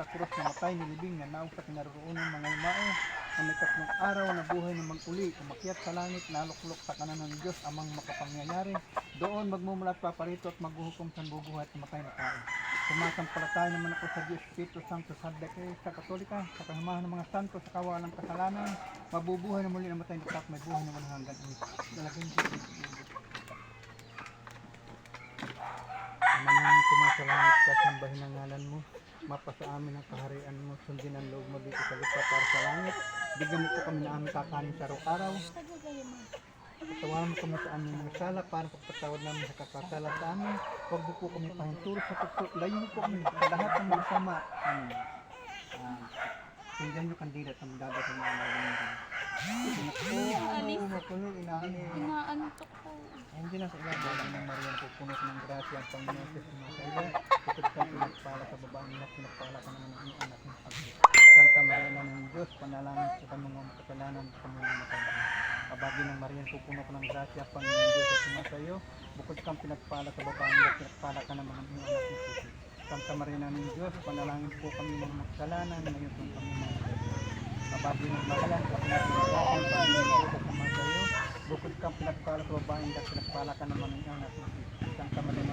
sa krus na matay ni libing na naong sa kinaroonan ng mga imao na may tatlong araw na buhay na maguli umakyat sa langit naluklok sa kanan ng Diyos amang makapangyayari doon magmumulat paparito at maghuhukom sa bubuhay at matay na tao Sumasampalataya naman ako sa Diyos Espiritu Santo sa Deke, sa Katolika, sa kasamahan ng mga santo, sa kawalang kasalanan, mabubuhay na muli na matay na tao, may buhay naman hanggang ulit. Dalagin Diyos. Ama namin sumasalangit ka, sambahin ang ngalan mo. Mapasa amin ang kaharian mo, sundin ang loob mo dito sa lupa para sa langit. Bigyan mo po kami na aming kakanin sa araw-araw. Patawaran mo kami sa aming mga sala para pagpatawad namin sa kakasala sa amin. Huwag mo po kami pahinturo sa tukso. Layo mo po kami sa lahat ng mga sama. Amen. Ah, Tingnan nyo kandila sa mga dagat ng mga mga. Inaantok ko. Hindi na sa lang ng Marian po puno ng grasya ang Panginoon sa mga Diyos, panalangin sa mga kasalanan sa mga matanda. Kabagi ng Marian po puno ko ng grasya ang Panginoon Diyos sa sumasayo. Bukod kang pinagpala sa babaeng na pinagpala ka ng iyong anak ng pagdito. Santa Maria na ng Diyos, panalangin po kami ng mga kasalanan ngayon po kami mga Kabagi ng Marian sa pinagpala ang Panginoon Diyos sa sumasayo. Bukod kang pinagpala sa babaeng na pinagpala ka ng iyong anak ng pagdito. Santa Maria